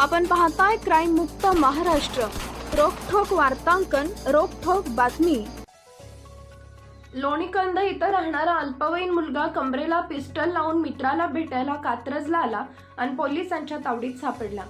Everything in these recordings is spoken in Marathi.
आपण पाहताय क्राईम मुक्त महाराष्ट्र. रोखोक वार्तांकन रोखोक बातमी. लोणीकंद इथं राहणारा अल्पवयीन मुलगा कमरेला पिस्टल लावून मित्राला भेटायला कात्रजला आला आणि पोलिसांच्या तावडीत सापडला.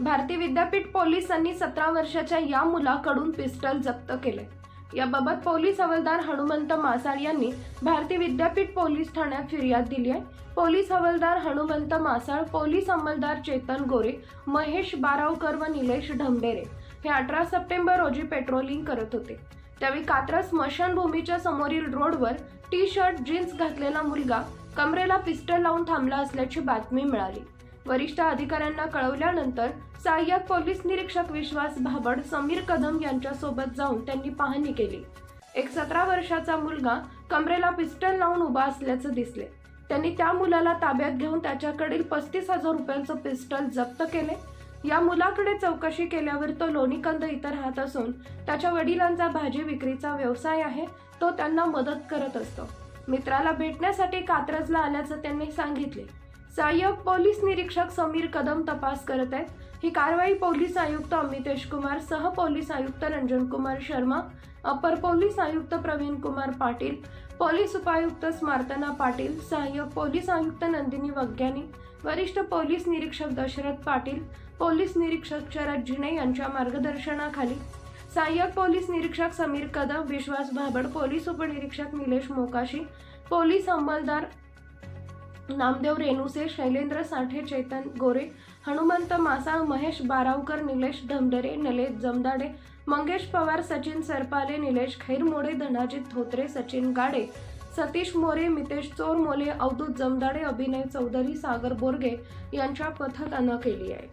भारतीय विद्यापीठ पोलिसांनी सतरा वर्षाच्या या मुलाकडून पिस्टल जप्त केले याबाबत पोलीस हवालदार हनुमंत मासाळ यांनी भारतीय विद्यापीठ पोलीस ठाण्यात फिर्याद दिली आहे. पोलीस हवालदार हनुमंत मासाळ पोलीस अंमलदार चेतन गोरे महेश बारावकर व निलेश ढमडेरे हे अठरा सप्टेंबर रोजी पेट्रोलिंग करत होते. त्यावेळी कात्रा स्मशानभूमीच्या समोरील रोडवर टी शर्ट जीन्स घातलेला मुलगा कमरेला पिस्टल लावून थांबला असल्याची बातमी मिळाली. वरिष्ठ अधिकाऱ्यांना कळवल्यानंतर सहाय्यक पोलीस निरीक्षक विश्वास भाबड समीर कदम यांच्यासोबत जाऊन त्यांनी पाहणी केली. एक सतरा वर्षाचा मुलगा कमरेला पिस्टल लावून उभा असल्याचं दिसले. त्यांनी त्या मुलाला ताब्यात घेऊन त्याच्याकडील पस्तीस हजार रुपयांचं पिस्टल जप्त केले. या मुलाकडे चौकशी केल्यावर तो लोणीकंद इतर हात असून त्याच्या वडिलांचा भाजी विक्रीचा व्यवसाय आहे तो त्यांना मदत करत असतो. मित्राला भेटण्यासाठी कात्रजला आल्याचं त्यांनी सांगितले. सहाय्यक पोलीस निरीक्षक समीर कदम तपास करत आहेत. ही कारवाई पोलीस आयुक्त अमितेश कुमार सह पोलीस आयुक्त रंजन कुमार शर्मा अपर पोलीस आयुक्त प्रवीण कुमार पाटील पोलीस उपायुक्त स्मार्तना पाटील सहाय्यक पोलीस आयुक्त नंदिनी वग्यानी वरिष्ठ पोलीस निरीक्षक दशरथ पाटील पोलीस निरीक्षक शरद जिणे यांच्या मार्गदर्शनाखाली सहाय्यक पोलीस निरीक्षक समीर कदम विश्वास भाबड पोलीस उपनिरीक्षक निलेश मोकाशी पोलीस अंमलदार नामदेव रेणुसे शैलेंद्र साठे चेतन गोरे हनुमंत मासाळ महेश बारावकर निलेश धमडरे निलेश जमदाडे मंगेश पवार सचिन सरपाले निलेश खैरमोडे धनाजित धोत्रे सचिन गाडे सतीश मोरे मितेश चोरमोले अवधूत जमदाडे अभिनय चौधरी सागर बोरगे यांच्या पथकानं केली आहे.